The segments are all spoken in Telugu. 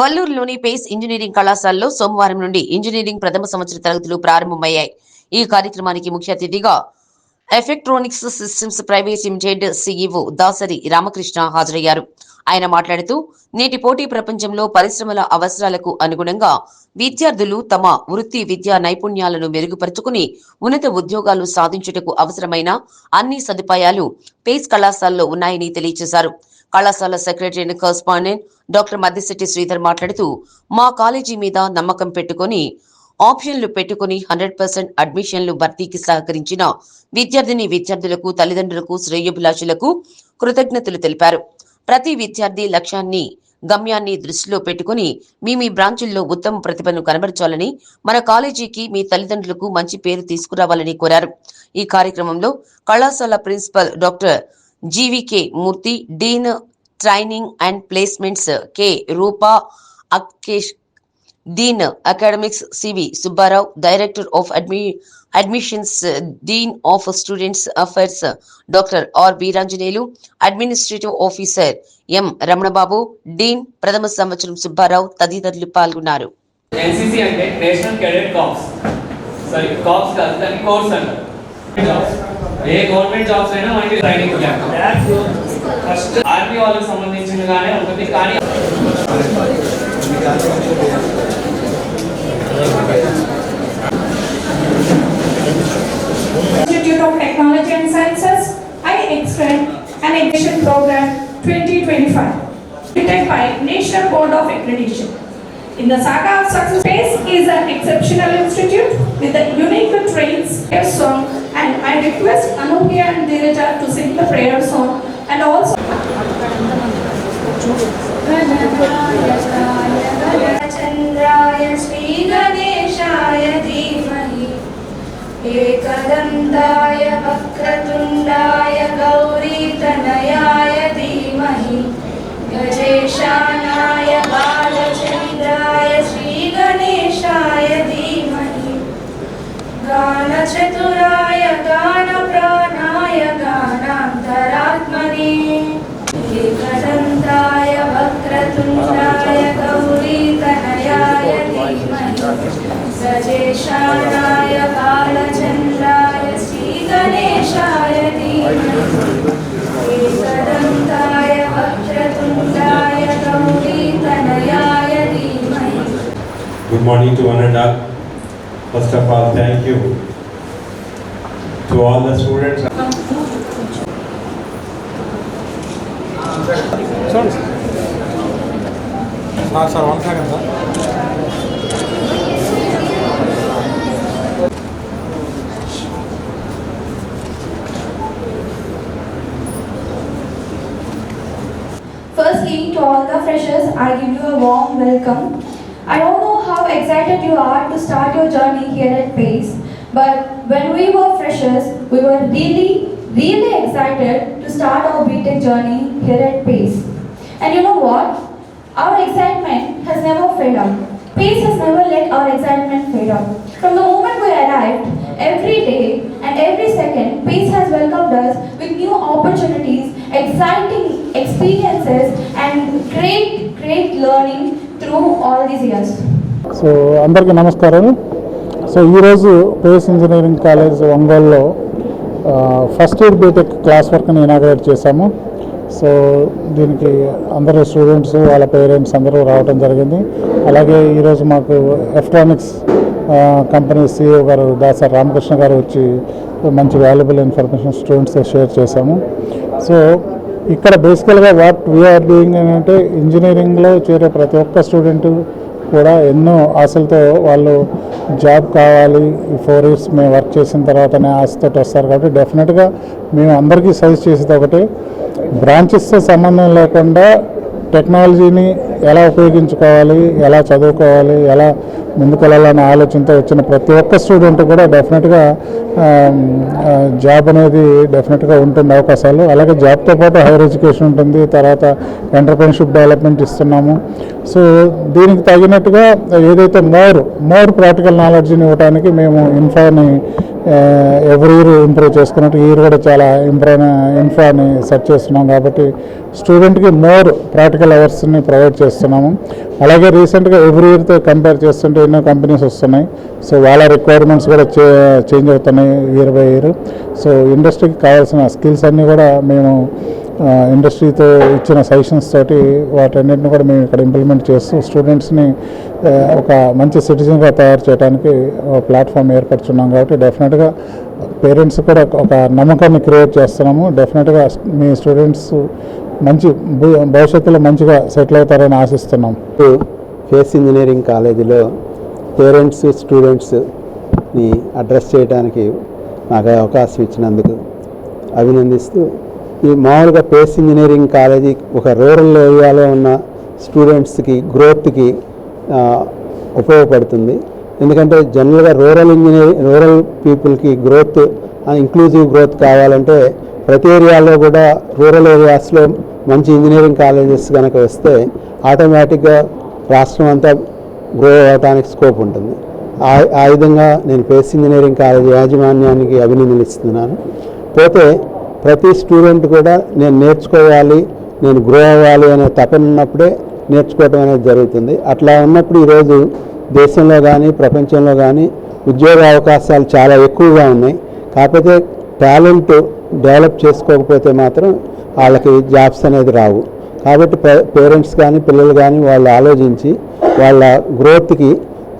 వల్లూరులోని పేస్ ఇంజనీరింగ్ కళాశాలలో సోమవారం నుండి ఇంజనీరింగ్ ప్రథమ సంవత్సర తరగతులు ప్రారంభమయ్యాయి. ఈ కార్యక్రమానికి ముఖ్య అతిథిగా electronics systems private limited CEO Dasari Ramakrishna హాజరయ్యారు. ఆయన మాట్లాడుతూ నేటి పోటీ ప్రపంచంలో పరిశ్రమల అవసరాలకు అనుగుణంగా విద్యార్థులు తమ వృత్తి విద్యా నైపుణ్యాలను మెరుగుపరుచుకుని ఉన్నత ఉద్యోగాలు సాధించుటకు అవసరమైన అన్ని సదుపాయాలు పేస్ కళాశాలలో ఉన్నాయని తెలియజేశారు. కళాశాల secretary and correspondent doctor Maddisetty Sridhar మాట్లాడుతూ మా కాలేజీ మీద నమ్మకం పెట్టుకొని ఆప్షన్లు పెట్టుకుని హండ్రెడ్ పర్సెంట్ అడ్మిషన్లు భర్తీకి సహకరించిన విద్యార్థిని విద్యార్థులకు తల్లిదండ్రులకు శ్రేయోభిలాషులకు కృతజ్ఞతలు తెలిపారు. ప్రతి విద్యార్థి లక్ష్యాన్ని గమ్యాన్ని దృష్టిలో పెట్టుకుని మీ మీ బ్రాంచుల్లో ఉత్తమ ప్రతిభను కనబరచాలని మన కాలేజీకి మీ తల్లిదండ్రులకు మంచి పేరు తీసుకురావాలని కోరారు. ఈ కార్యక్రమంలో కళాశాల principal doctor G V K Murthy dean training and placements K Rupa Akesh dean academics C V Subba Rao director of అడ్మి admissions dean of students affairs doctor R Beeranjaneyulu administrative officer M Ramana Babu dean ప్రథమ సంవత్సరం సుబ్బారావు తదితరులు పాల్గొన్నారు. ఎన్సీసీ అంటే national cadet corps. Sorry corps కాదు దాని కోర్స్ అంటారు. ఏ గవర్నమెంట్ జాబ్స్ అయినా మనకి ట్రైనింగ్ క్యాంప్ ఫస్ట్ ఆర్మీ వాళ్ళకి సంబంధించినగానే ఉంటుంది కానీ Institute of Technology and Sciences, I extend an admission program 2025, written by National Board of Accreditation. In the saga of success, PACE is an exceptional institute with एकदन्ताय वक्रतुण्डाय गौरीतनयाय धीमहि गजेशानाय बालचन्द्राय श्रीगणेशाय धीमहि गानचतुराय गानप्राणाय गानान्तरात्मने एकदन्ताय वक्रतुण्डाय गौरीतनयाय धीमहि सजेशानाय Good morning to one and all. First of all, thank you to all the students. Sorry. Sir, one second. Firstly, to all the freshers, I give you a warm welcome. I hope how excited you are to start your journey here at PACE, but when we were freshers, we were really, really excited to start our BTech journey here at PACE. And you know what? Our excitement has never faded. PACE has never let our excitement fade out. From the moment we arrived, every day and every second, PACE has welcomed us with new opportunities, exciting experiences, and great, great learning through all these years. So అందరికీ నమస్కారం. సో ఈరోజు పేస్ ఇంజనీరింగ్ కాలేజ్ ఒంగోలులో ఫస్ట్ ఇయర్ బీటెక్ క్లాస్ వర్క్ని ఇనాగ్రేట్ చేశాము. సో దీనికి అందరూ స్టూడెంట్స్ వాళ్ళ పేరెంట్స్ అందరూ రావడం జరిగింది. అలాగే ఈరోజు మాకు ఎలక్ట్రానిక్స్ కంపెనీ సీఈఓ గారు దాసర్ రామకృష్ణ గారు వచ్చి మంచి వాల్యుబుల్ ఇన్ఫర్మేషన్ స్టూడెంట్స్తో షేర్ చేశాము. సో ఇక్కడ బేసికల్గా వాట్ వీఆర్ డూయింగ్ అంటే ఇంజనీరింగ్లో చేరే ప్రతి ఒక్క స్టూడెంట్ కూడా ఎన్నో ఆశలతో వాళ్ళు జాబ్ కావాలి ఈ ఫోర్ ఇయర్స్ మేము వర్క్ చేసిన తర్వాతనే ఆశతో వస్తారు కాబట్టి డెఫినెట్గా మేము అందరికీ సజెస్ట్ చేసేది ఒకటి. బ్రాంచెస్తో సంబంధం లేకుండా టెక్నాలజీని ఎలా ఉపయోగించుకోవాలి ఎలా చదువుకోవాలి ఎలా ముందుకు వెళ్ళాలనే ఆలోచనతో వచ్చిన ప్రతి ఒక్క స్టూడెంట్ కూడా డెఫినెట్గా జాబ్ అనేది డెఫినెట్గా ఉంటుంది అవకాశాలు. అలాగే జాబ్తో పాటు హైయర్ ఎడ్యుకేషన్ ఉంటుంది తర్వాత ఎంటర్ప్రెన్షిప్ డెవలప్మెంట్ ఇస్తున్నాము. సో దీనికి తగినట్టుగా ఏదైతే మోర్ మోర్ ప్రాక్టికల్ నాలెడ్జ్ని ఇవ్వడానికి మేము ఇన్ఫాని ఎవ్రీ ఇయర్ ఇంప్రూవ్ చేసుకున్నట్టు ఈ ఇయర్ కూడా చాలా ఇంప్రూవ్ ఇన్ఫ్రాని సెట్ చేస్తున్నాం కాబట్టి స్టూడెంట్కి మోర్ ప్రాక్టికల్ అవర్స్ని ప్రొవైడ్ చేస్తున్నాము. అలాగే రీసెంట్గా ఎవ్రీ ఇయర్తో కంపేర్ చేస్తుంటే ఎన్నో కంపెనీస్ వస్తున్నాయి. సో వాళ్ళ రిక్వైర్మెంట్స్ కూడా చే చేంజ్ అవుతున్నాయి ఇయర్ బై ఇయర్ సో ఇండస్ట్రీకి కావాల్సిన స్కిల్స్ అన్నీ కూడా మేము ఇండస్ట్రీతో ఇచ్చిన సజెషన్స్ తోటి వాటన్నిటిని కూడా మేము ఇక్కడ ఇంప్లిమెంట్ చేస్తూ స్టూడెంట్స్ని ఒక మంచి సిటిజన్గా తయారు చేయడానికి ఒక ప్లాట్ఫామ్ ఏర్పరుచున్నాం కాబట్టి డెఫినెట్గా పేరెంట్స్ కూడా ఒక నమ్మకాన్ని క్రియేట్ చేస్తున్నాము. డెఫినెట్గా మీ స్టూడెంట్స్ మంచి భవిష్యత్తులో మంచిగా సెటిల్ అవుతారని ఆశిస్తున్నాం. ఫేస్ ఇంజనీరింగ్ కాలేజీలో పేరెంట్స్ స్టూడెంట్స్ని అడ్రస్ చేయడానికి నాకు అవకాశం ఇచ్చినందుకు అభినందిస్తూ ఈ మామూలుగా పేస్ ఇంజనీరింగ్ కాలేజీ ఒక రూరల్ ఏరియాలో ఉన్న స్టూడెంట్స్కి గ్రోత్కి ఉపయోగపడుతుంది. ఎందుకంటే జనరల్గా రూరల్ ఇంజనీరింగ్ రూరల్ పీపుల్కి గ్రోత్ ఇంక్లూజివ్ గ్రోత్ కావాలంటే ప్రతి ఏరియాలో కూడా రూరల్ ఏరియాస్లో మంచి ఇంజనీరింగ్ కాలేజెస్ కనుక వస్తే ఆటోమేటిక్గా రాష్ట్రం అంతా గ్రో అవ్వడానికి స్కోప్ ఉంటుంది. ఆ ఆ విధంగా నేను పేస్ ఇంజనీరింగ్ కాలేజీ యాజమాన్యానికి అభినందనిస్తున్నాను పోతే ప్రతి స్టూడెంట్ కూడా నేను నేర్చుకోవాలి నేను గ్రో అవ్వాలి అనే తపన ఉన్నప్పుడే నేర్చుకోవడం అనేది జరుగుతుంది. అట్లా ఉన్నప్పుడు ఈరోజు దేశంలో కానీ ప్రపంచంలో కానీ ఉద్యోగ అవకాశాలు చాలా ఎక్కువగా ఉన్నాయి. కాకపోతే టాలెంట్ డెవలప్ చేసుకోకపోతే మాత్రం వాళ్ళకి జాబ్స్ అనేది రావు. కాబట్టి పేరెంట్స్ కానీ పిల్లలు కానీ వాళ్ళు ఆలోచించి వాళ్ళ గ్రోత్కి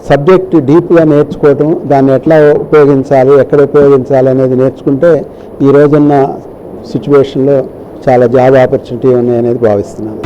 సబ్జెక్ట్ డీప్గా నేర్చుకోవటం దాన్ని ఎట్లా ఉపయోగించాలి ఎక్కడ ఉపయోగించాలి అనేది నేర్చుకుంటే ఈ రోజున్న సిచ్యువేషన్లో చాలా జాబ్ ఆపర్చునిటీ ఉన్నాయి అనేది భావిస్తున్నాను.